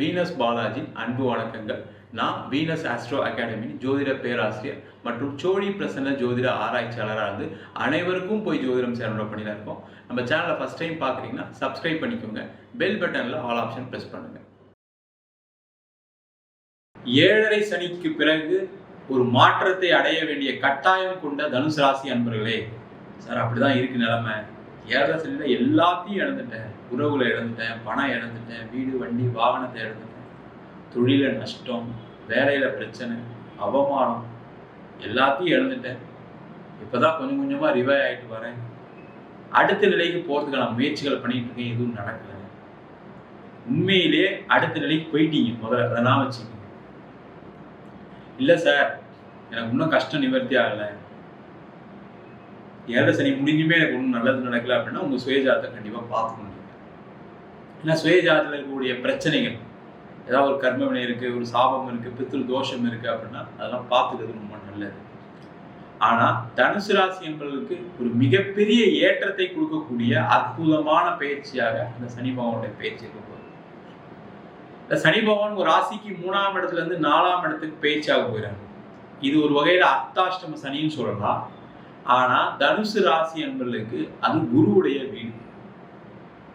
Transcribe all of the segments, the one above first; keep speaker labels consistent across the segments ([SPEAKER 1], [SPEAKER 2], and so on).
[SPEAKER 1] Venus Balaji அன்பு வணக்கங்கள். நான் வீனஸ் ஆஸ்ட்ரோ அகாடமி ஜோதிட பேராசிரியர் மற்றும் சோழி பிரசன்ன ஜோதிட ஆராய்ச்சியாளராக இருந்து அனைவருக்கும் போய் ஜோதிடம் சேனலோட பண்ணியில் இருக்கோம். நம்ம சேனலை ஃபஸ்ட் டைம் பார்க்குறீங்கன்னா சப்ஸ்கிரைப் பண்ணிக்கோங்க. பெல் பட்டனில் ஆல் ஆப்ஷன் ப்ரெஸ் பண்ணுங்க. ஏழரை சனிக்கு பிறகு ஒரு மாற்றத்தை அடைய வேண்டிய கட்டாயம் கொண்ட தனுசு ராசி அன்பர்களே சார் அப்படிதான் இருக்கு நிலைமை. ஏழரை சனியில் எல்லாத்தையும் இழந்துட்டேன். உறவுகளை இழந்துட்டேன் பணம் இழந்துட்டேன் வீடு வண்டி வாகனத்தை இழந்துட்டேன். தொழில நஷ்டம் வேலையில பிரச்சனை அவமானம் எல்லாத்தையும் இழந்துட்டேன். இப்பதான் கொஞ்சம் கொஞ்சமா ரிவைவ் ஆயிட்டு வரேன். அடுத்த நிலைக்கு போறதுக்கான முயற்சிகளை பண்ணிட்டு இருக்கேன் எதுவும் நடக்கல. உண்மையிலே அடுத்த நிலைக்கு போயிட்டீங்க முதல்ல. அதை நான் வச்சுக்கோங்க. இல்லை சார் எனக்கு இன்னும் கஷ்டம் நிவர்த்தி ஆகலை. ஏழரை சனி முடிஞ்சுமே எனக்கு ஒன்றும் நல்லது நடக்கல அப்படின்னா உங்கள் சுயஜாத்தை கண்டிப்பாக பார்த்துக்கணும் ஏன்னா சுயஜாதத்தில் இருக்கக்கூடிய பிரச்சனைகள். ஏதாவது ஒரு கர்மவினை இருக்குது ஒரு சாபம் இருக்குது பித்திரு தோஷம் இருக்குது அப்படின்னா அதெல்லாம் பார்த்துக்கிறது ரொம்ப நல்லது. ஆனால் தனுசு ராசி என்பவர்களுக்கு ஒரு மிகப்பெரிய ஏற்றத்தை கொடுக்கக்கூடிய அற்புதமான பயிற்சியாக இந்த சனி பகவானுடைய பயிற்சி இருக்க போகுது. இந்த சனி பகவான் ஒரு ராசிக்கு மூணாம் இடத்துல இருந்து நாலாம் இடத்துக்கு பயிற்சியாக போயிறாங்க இது ஒரு வகையில் அர்த்தாஷ்டம சனின்னு சொல்லலாம். ஆனால் தனுசு ராசி என்பவர்களுக்கு அது குருவுடைய வீடு.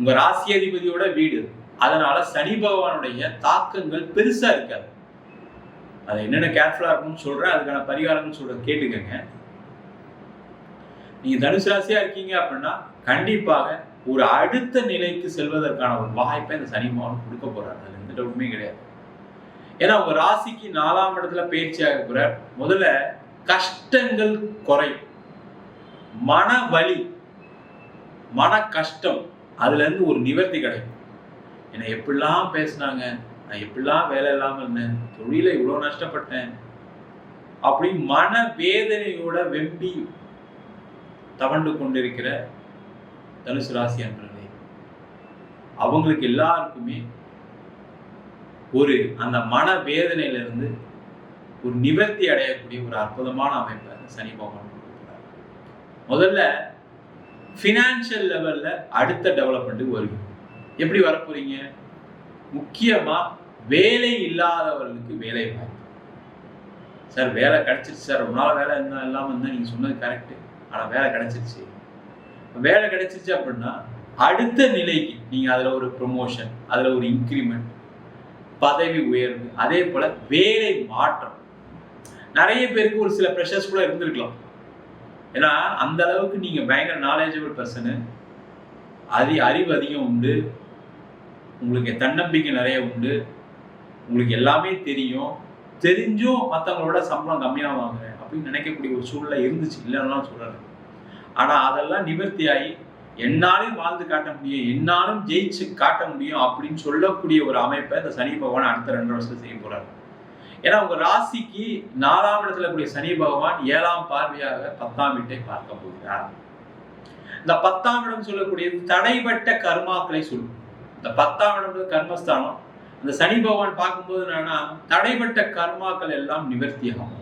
[SPEAKER 1] உங்க ராசி அதிபதியோட வீடு. அதனால சனி பகவானுடைய தாக்கங்கள் பெருசா இருக்காது. அது என்னென்ன கேர்ஃபுல்லா இருக்கும்னு சொல்றேன் அதுக்கான பரிகாரம்னு சொல்றேன் கேட்டுக்கங்க. நீங்க தனுசு ராசியா இருக்கீங்க அப்படின்னா கண்டிப்பாக ஒரு அடுத்த நிலைக்கு செல்வதற்கான ஒரு வாய்ப்பை இந்த சனி பகவான் கொடுக்க போறாரு. அதுல எந்த டவுட்டுமே கிடையாது. ஏன்னா உங்க ராசிக்கு நாலாம் இடத்துல பயிற்சி ஆக போற முதல்ல கஷ்டங்கள் குறையும். மன வலி மன கஷ்டம் அதுல இருந்து ஒரு நிவர்த்தி கிடைக்கும். என்னை எப்படிலாம் பேசினாங்க? நான் எப்படிலாம் வேலை இல்லாம இருந்தேன்? தொழில இவ்வளவு நஷ்டப்பட்டேன்? அப்படி மன வேதனையோட வெம்பி தவண்டு கொண்டிருக்கிற தனுசு ராசி அன்பர்களே அவங்களுக்கு எல்லாருக்குமே ஒரு அந்த மன வேதனையில இருந்து ஒரு நிவர்த்தி அடையக்கூடிய ஒரு அற்புதமான அமைப்பை சனி பகவான் முதல்ல ஃபினான்ஷியல் லெவலில் அடுத்த டெவலப்மெண்ட்டுக்கு வருவீங்க எப்படி வரப்போறீங்க முக்கியமாக வேலை இல்லாதவர்களுக்கு வேலை வாய்ப்பு. சார் வேலை கிடச்சிருச்சு சார். ரொம்ப நாள் வேலை இருந்தால் இல்லாமல் இருந்தால் நீங்கள் சொன்னது கரெக்டு ஆனால் வேலை கிடச்சிருச்சு. வேலை கிடச்சிருச்சு அப்படின்னா அடுத்த நிலைக்கு நீங்கள் அதில் ஒரு ப்ரொமோஷன் அதில் ஒரு இன்க்ரிமெண்ட் பதவி உயர்வு அதே போல் வேலை மாற்றம். நிறைய பேருக்கு ஒரு சில ப்ரெஷர்ஸ் கூட இருந்திருக்கலாம். ஏன்னா அந்த அளவுக்கு நீங்க பயங்கர நாலேஜபிள் பர்சனு அதி அறிவு அதிகம் உண்டு. உங்களுக்கு தன்னம்பிக்கை நிறைய உண்டு. உங்களுக்கு எல்லாமே தெரியும். தெரிஞ்சும் மற்றவங்களோட சம்பளம் கம்மியாக வாங்குறேன் அப்படின்னு நினைக்கக்கூடிய ஒரு சூழ்நிலை இருந்துச்சு. இல்லைன்னா சொல்லலை ஆனால் அதெல்லாம் நிவர்த்தி ஆகி என்னாலும் வாழ்ந்து காட்ட முடியும் என்னாலும் ஜெயிச்சு காட்ட முடியும் அப்படின்னு சொல்லக்கூடிய ஒரு அமைப்பை இந்த சனி பகவான் அடுத்த ரெண்டு வருஷம் செய்ய போறாரு. ஏன்னா உங்க ராசிக்கு நாலாம் இடத்துல கூடிய சனி பகவான் ஏழாம் பார்வையாக பத்தாம் வீட்டை பார்க்க போகிறார். இந்த பத்தாம் இடம் சொல்லக்கூடியது தடைபட்ட கர்மாக்களை சொல்லும். இந்த பத்தாம் இடம் கர்மஸ்தானம். அந்த சனி பகவான் பார்க்கும்போது என்னன்னா தடைபட்ட கர்மாக்கள் எல்லாம் நிவர்த்தியாகும்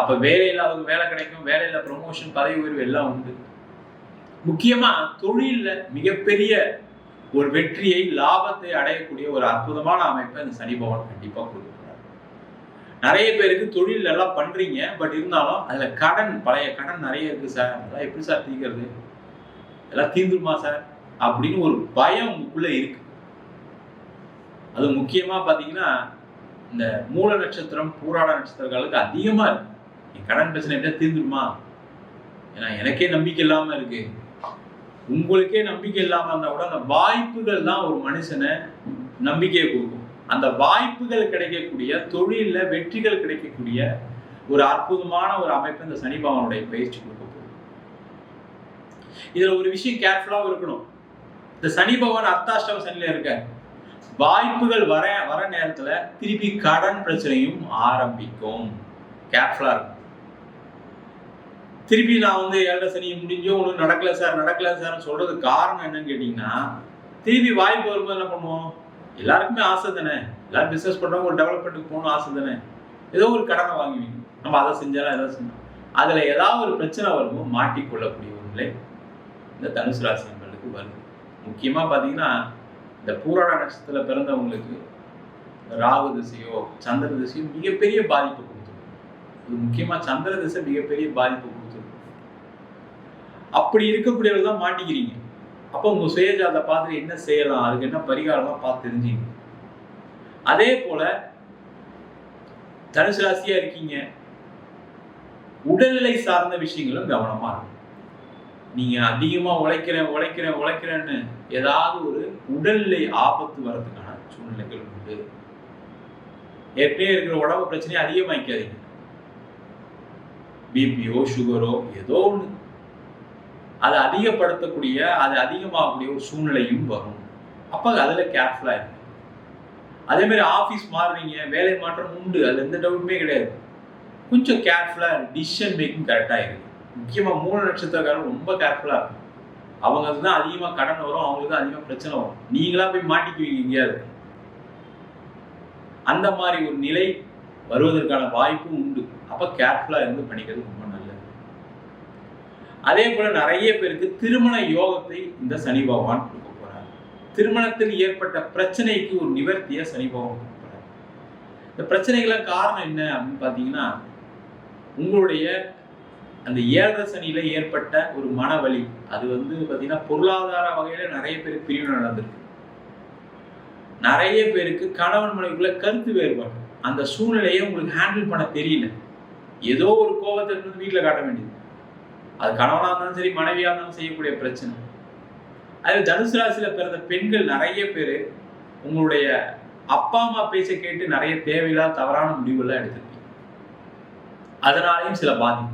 [SPEAKER 1] அப்ப வேலை இல்லாதவங்க வேலை கிடைக்கும் வேலையில ப்ரொமோஷன் பதவி உயர்வு எல்லாம் உண்டு. முக்கியமா தொழில மிகப்பெரிய ஒரு வெற்றியை லாபத்தை அடையக்கூடிய ஒரு அற்புதமான அமைப்பை இந்த சனி பகவான் கண்டிப்பா கொடுக்கும் நிறைய பேருக்கு தொழில் எல்லாம் பண்றீங்க பட் இருந்தாலும் அதுல கடன் பழைய கடன் நிறைய இருக்கு சார் அதெல்லாம் எப்படி சார் தீக்கிறது எல்லாம் தீந்துருமா சார் அப்படின்னு ஒரு பயம் உங்களுக்குள்ள இருக்கு. அது முக்கியமா பாத்தீங்கன்னா இந்த மூல நட்சத்திரம் பூராட நட்சத்திரங்களுக்கு அதிகமா இருக்கு. என் கடன் பிரச்சனை எப்படியா தீர்ந்துருமா ஏன்னா எனக்கே நம்பிக்கை இல்லாம இருக்கு. உங்களுக்கே நம்பிக்கை இல்லாம இருந்தா கூட அந்த வாய்ப்புகள் தான் ஒரு மனுஷனை நம்பிக்கையை கொடுக்கும். அந்த வாய்ப்புகள் கிடைக்கக்கூடிய தொழிலில் வெற்றிகள் கிடைக்கக்கூடிய ஒரு அற்புதமான ஒரு அமைப்பு இந்த சனி பகவானுடைய பயிற்சி கொடுக்க போகுது. இதுல ஒரு விஷயம் கேர்ஃபுல்லாகவும் இருக்கணும். இந்த சனி பகவான் அர்த்தாஷ்டம சனியில இருக்க வாய்ப்புகள் வர வர நேரத்துல திருப்பி கடன் பிரச்சனையும் ஆரம்பிக்கும். கேர்ஃபுல்லா இருக்கும் திருப்பி நான் வந்து ஏழரை சனி முடிஞ்சோ ஒன்றும் நடக்கல சார் நடக்கல சார் சொல்றது காரணம் என்னன்னு கேட்டீங்கன்னா திருப்பி வாய்ப்பு வரும்போது என்ன பண்ணுவோம்? எல்லாருக்குமே ஆசை தானே? எல்லாரும் பிஸ்னஸ் பண்ணுறவங்க ஒரு டெவலப்மெண்ட்டுக்கு போகணும் ஆசை தானே? ஏதோ ஒரு கடனை வாங்குவீங்க நம்ம அதை செஞ்சாலும் எதாவது செஞ்சோம் அதில் ஏதாவது ஒரு பிரச்சனை வரும்போது மாட்டிக்கொள்ளக்கூடிய ஒரு நிலை இந்த தனுசு ராசி நண்பர்களுக்கு வருது. முக்கியமாக பார்த்தீங்கன்னா இந்த பூராட நட்சத்திரத்தில் பிறந்தவங்களுக்கு ராகு திசையோ சந்திர திசையோ மிகப்பெரிய பாதிப்பு கொடுத்துரும். இது முக்கியமாக சந்திர திசை மிகப்பெரிய பாதிப்பு கொடுத்துரும். அப்படி இருக்கக்கூடியவர்கள் தான் மாட்டிக்கிறீங்க. அப்போ உங்கள் சுயஜாதை பார்த்து என்ன செய்யலாம்? அதுக்கு என்ன பரிகாரம்லாம் பார்த்து தெரிஞ்சுங்க. அதே போல தனுசு ராசியாக இருக்கீங்க. உடல்நிலை சார்ந்த விஷயங்களும் கவனமா இருக்கும் நீங்க அதிகமா உழைக்கிறேன் உழைக்கிறேன் உழைக்கிறேன்னு ஏதாவது ஒரு உடல்நிலை ஆபத்து வர்றதுக்கான சூழ்நிலைகள் உண்டு. ஏற்கனவே இருக்கிற உடம்பு பிரச்சனையை அதிகமாக்காதீங்க பிபியோ சுகரோ ஏதோ ஒன்று அதை அதிகப்படுத்தக்கூடிய அது அதிகமாகக்கூடிய ஒரு சூழ்நிலையும் வரும். அப்போ அதில் கேர்ஃபுல்லாக இருக்கு அதே மாதிரி ஆஃபீஸ் மாறுறீங்க வேலை மாற்றம் உண்டு அதில் எந்த டவுட்டுமே கிடையாது. கொஞ்சம் கேர்ஃபுல்லாக டிசிஷன் மேக்கிங் கரெக்டாக இருக்குது முக்கியமாக மூணு நட்சத்திரக்காரன் ரொம்ப கேர்ஃபுல்லாக இருக்கும் அவங்க தான் அதிகமாக கடன் வரும் அவங்களுக்கு தான் அதிகமாக பிரச்சனை வரும். நீங்களாக போய் மாட்டிக்குவீங்க எங்கேயாவது. அந்த மாதிரி ஒரு நிலை வருவதற்கான வாய்ப்பும் உண்டு. அப்போ கேர்ஃபுல்லாக இருந்து பண்ணிக்கிறது ரொம்ப நல்லது. அதே போல நிறைய பேருக்கு திருமண யோகத்தை இந்த சனி பகவான் கொடுக்க போறார். திருமணத்தில் ஏற்பட்ட பிரச்சனைக்கு ஒரு நிவர்த்தியை சனி பகவான் கொடுக்க போறார். இந்த பிரச்சனைகளாம் காரணம் என்ன அப்படின்னு பார்த்தீங்கன்னா உங்களுடைய அந்த ஏழரை சனியில ஏற்பட்ட ஒரு மனவழி அது வந்து பார்த்தீங்கன்னா பொருளாதார வகையில நிறைய பேருக்கு பிரிவு நடந்திருக்கு. நிறைய பேருக்கு கணவன் மனைவிக்குள்ள கருத்து வேறுபாடு. அந்த சூழ்நிலையை உங்களுக்கு ஹேண்டில் பண்ண தெரியல. ஏதோ ஒரு கோபத்தை வந்து வீட்டில் காட்ட வேண்டியது. அது கணவனாக இருந்தாலும் சரி மனைவியாக இருந்தாலும் செய்யக்கூடிய பிரச்சனை. அது தனுசு ராசியில பிறந்த பெண்கள் நிறைய பேர் உங்களுடைய அப்பா அம்மா பேச்சை கேட்டு நிறைய தேவையில்லாத தவறான முடிவுகள்லாம் எடுத்திருப்பீங்க. அதனாலையும் சில பாதிப்பு.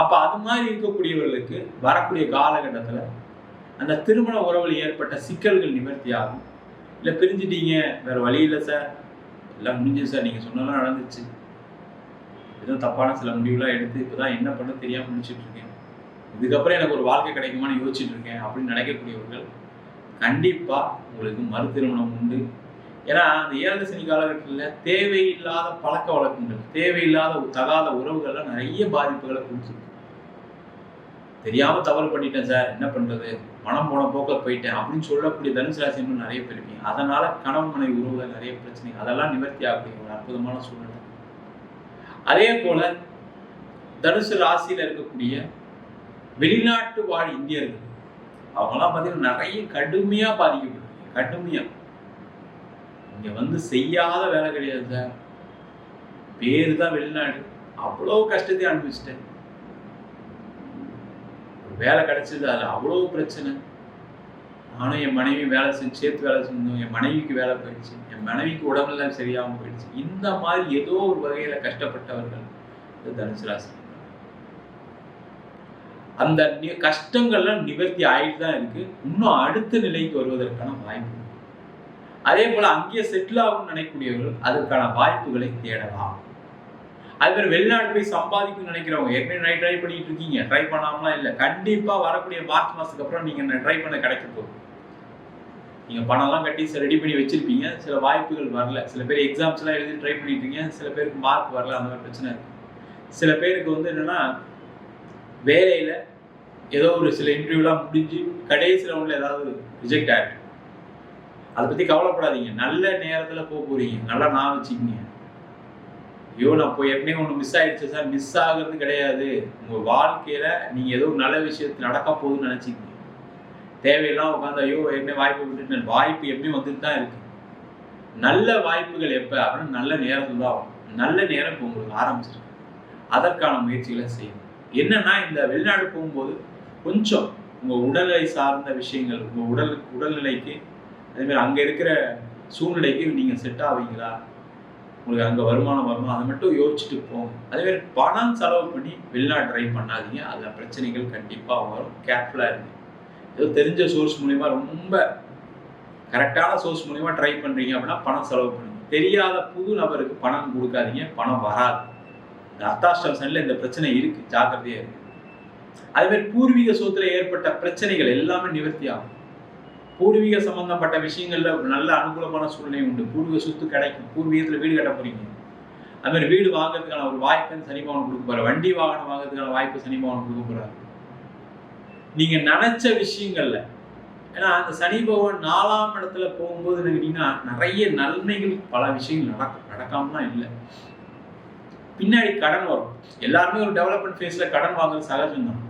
[SPEAKER 1] அப்ப அது மாதிரி இருக்கக்கூடியவர்களுக்கு வரக்கூடிய காலகட்டத்துல அந்த திருமண உறவில் ஏற்பட்ட சிக்கல்கள் நிவர்த்தி ஆகும். இல்லை பிரிஞ்சிட்டீங்க வேற வழி இல்லை சார் எல்லாம் முடிஞ்சது சார் நீங்க சொன்னதெல்லாம் நடந்துச்சு. ஏதோ தப்பான சில முடிவுலாம் எடுத்து இப்போ தான் என்ன பண்ண தெரியாமல் முடிச்சுட்டு இருக்கேன் இதுக்கப்புறம் எனக்கு ஒரு வாழ்க்கை கிடைக்குமான்னு யோசிச்சுட்டு இருக்கேன் அப்படின்னு நினைக்கக்கூடியவர்கள் கண்டிப்பாக உங்களுக்கு மறு திருமணம் உண்டு. ஏன்னா அந்த ஏழு சனி காலகட்டத்தில் தேவையில்லாத பழக்க வழக்கங்கள் தேவையில்லாத தகாத உறவுகள்லாம் நிறைய பாதிப்புகளை கொடுத்துருக்கு. தெரியாமல் தவறு பண்ணிட்டேன் சார் என்ன பண்ணுறது மனம் போன போக்கில் போயிட்டேன் அப்படின்னு சொல்லக்கூடிய தனுசு ராசி நிறைய பேர் இருக்கீங்க அதனால் கணவன் மனைவி உறவுகள் நிறைய பிரச்சனை அதெல்லாம் நிவர்த்தி ஆகக்கூடிய ஒரு அற்புதமான சூழ்நிலை. அதே போல தனுசு ராசியில இருக்கக்கூடிய வெளிநாட்டு வாழ் இந்தியர்கள் அவங்களாம் பார்த்தீங்கன்னா நிறைய கடுமையாக பாதிக்கப்படுறாங்க. கடுமையா. இங்க வந்து செய்யாத வேலை கிடையாது சார். பேரு தான் வெளிநாடு. அவ்வளோ கஷ்டத்தை அனுபவிச்சிட்டேன். வேலை கிடைச்சது அது அவ்வளோ பிரச்சனை. நானும் என் மனைவி வேலை செஞ்சு சேர்த்து வேலை செஞ்சோம். என் மனைவிக்கு வேலை போயிடுச்சு. என் மனைவிக்கு உடம்புலாம் சரியாகவும் போயிடுச்சு. இந்த மாதிரி ஏதோ ஒரு வகையில் கஷ்டப்பட்டவர்கள் தனுசு ராசி. அந்த கஷ்டங்கள்லாம் நிவர்த்தி ஆகிட்டு தான் இருக்கு. இன்னும் அடுத்த நிலைக்கு வருவதற்கான வாய்ப்பு அதே போல அங்கேயே செட்டில் ஆகும்னு நினைக்கக்கூடியவர்கள் அதற்கான வாய்ப்புகளை தேடலாம். அது மாதிரி வெளிநாடு போய் சம்பாதிக்கணும்னு நினைக்கிறவங்க ஏற்கனவே ட்ரை பண்ணிட்டு இருக்கீங்க. ட்ரை பண்ணாமலாம் இல்லை. கண்டிப்பாக வரக்கூடிய மார்ச் மாதத்துக்கு அப்புறம் நீங்கள் ட்ரை பண்ண கிடைக்க போகுது. நீங்கள் பணம்லாம் கட்டி ரெடி பண்ணி வச்சிருப்பீங்க. சில வாய்ப்புகள் வரல. சில பேர் எக்ஸாம்ஸ்லாம் எழுதி ட்ரை பண்ணிட்டு சில பேருக்கு மார்க் வரல. அந்த மாதிரி பிரச்சனை இருக்கு. சில பேருக்கு வந்து என்னன்னா வேலையில் ஏதோ ஒரு சில இன்டர்வியூலாம் முடிஞ்சு கடைசி ரவுண்ட்ல ஏதாவது ரிஜெக்ட் ஆகிட்டு அதை பற்றி கவலைப்படாதீங்க. நல்ல நேரத்தில் போக போகிறீங்க நல்லா நான் வச்சுக்கிங்க. ஐயோ நான் போய் எப்படியும் ஒன்று மிஸ் ஆகிடுச்சு சார். மிஸ் ஆகிறது கிடையாது. உங்கள் வாழ்க்கையில் நீங்கள் ஏதோ ஒரு நல்ல விஷயத்து நடக்க போகுதுன்னு நினைச்சிக்கிங்க. தேவையெல்லாம் உட்காந்து ஐயோ ஏற்கனவே வாய்ப்பு விட்டுட்டு வாய்ப்பு எப்பயும் வந்துட்டு தான் இருக்கு. நல்ல வாய்ப்புகள் எப்போ? அப்படின்னு நல்ல நேரத்தில் தான் ஆகும் நல்ல நேரம் இப்போ உங்களுக்கு ஆரம்பிச்சிருக்கு. அதற்கான முயற்சிகளை செய்யணும். என்னன்னா இந்த வெளிநாடு போகும்போது கொஞ்சம் உங்கள் உடல்நிலை சார்ந்த விஷயங்கள் உங்கள் உடல் உடல்நிலைக்கு அதேமாதிரி அங்கே இருக்கிற சூழ்நிலைக்கு நீங்கள் செட் ஆவீங்களா உங்களுக்கு அங்கே வருமானம் வருமா? அதை மட்டும் யோசிச்சுட்டு போங்க. அதேமாதிரி பணம் செலவு பண்ணி வெளிநாடு ட்ரை பண்ணாதீங்க. அதில் பிரச்சனைகள் கண்டிப்பாக வரும். கேர்ஃபுல்லாக இருங்க. ஏதோ தெரிஞ்ச சோர்ஸ் மூலிமா ரொம்ப கரெக்டான சோர்ஸ் மூலிமா ட்ரை பண்ணுறீங்க அப்படின்னா பணம் செலவு பண்ணுங்க. தெரியாத புது நபருக்கு பணம் கொடுக்காதீங்க பணம் வராது. இந்த அர்த்தாஷ்டம் சனில இந்த பிரச்சனை இருக்குது ஜாக்கிரதையாக இருக்குது அதுமாதிரி பூர்வீக சொத்துல ஏற்பட்ட பிரச்சனைகள் எல்லாமே நிவர்த்தி ஆகும். பூர்வீக சம்பந்தப்பட்ட விஷயங்கள்ல நல்ல அனுகூலமான சூழ்நிலை உண்டு. பூர்வீக சொத்து கிடைக்கும். பூர்வீகத்துல வீடு கட்ட போறீங்க. அது மாதிரி வீடு வாங்குறதுக்கான ஒரு வாய்ப்பை சனிபவன் கொடுக்க போறாரு. வண்டி வாகனம் வாங்குறதுக்கான வாய்ப்பு சனிபவன் கொடுக்க போறாரு. நீங்க நினைச்ச விஷயங்கள்ல. ஏன்னா அந்த சனி பகவான் நாலாம் இடத்துல போகும்போது என்ன நிறைய நன்மைகள் பல விஷயங்கள் நடக்கும் நடக்காமலாம் இல்லை. பின்னாடி கடன் வரும். எல்லாருமே ஒரு டெவலப்மெண்ட் ஃபேஸில் கடன் வாங்குறது சகஜம் தான்.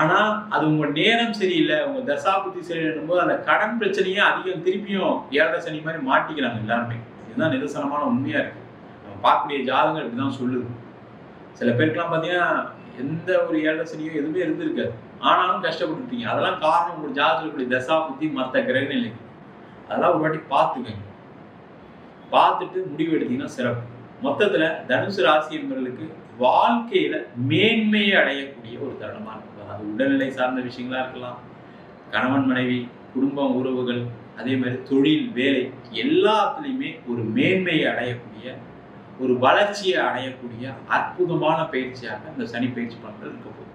[SPEAKER 1] ஆனால் அது உங்கள் நேரம் சரியில்லை உங்கள் தசாபுத்தி சரியில்லைன்னும் போது அந்த கடன் பிரச்சனையே அதிகம். திருப்பியும் ஏழரை சனி மாதிரி மாட்டிக்கிறாங்க எல்லாருமே. இதுதான் நிதர்சனமான உண்மையாக இருக்குது நம்ம பார்க்கக்கூடிய அப்படி தான் சொல்லுது. சில பேருக்குலாம் பார்த்தீங்கன்னா எந்த ஒரு ஏழரை சனியும் எதுவுமே இருந்திருக்காது. ஆனாலும் கஷ்டப்பட்டுருப்பீங்க அதெல்லாம் காரணம் உங்க ஜாதகத்தில் தசா புத்தி மற்ற கிரகநிலை அதெல்லாம் ஒரு வாட்டி பார்த்துக்கங்க. பார்த்துட்டு முடிவு எடுத்தீங்கன்னா சிறப்பு. மொத்தத்தில் தனுசு ராசி என்பவர்களுக்கு வாழ்க்கையில் மேன்மையை அடையக்கூடிய ஒரு தருணமாக இருக்கும். அது உடல்நிலை சார்ந்த விஷயங்களா இருக்கலாம். கணவன் மனைவி குடும்பம் உறவுகள் அதே மாதிரி தொழில் வேலை எல்லாத்துலேயுமே ஒரு மேன்மையை அடையக்கூடிய ஒரு வளர்ச்சியை அடையக்கூடிய அற்புதமான பயிற்சியாக இந்த சனி பயிற்சி பண்ணுறது இருக்க போகுது.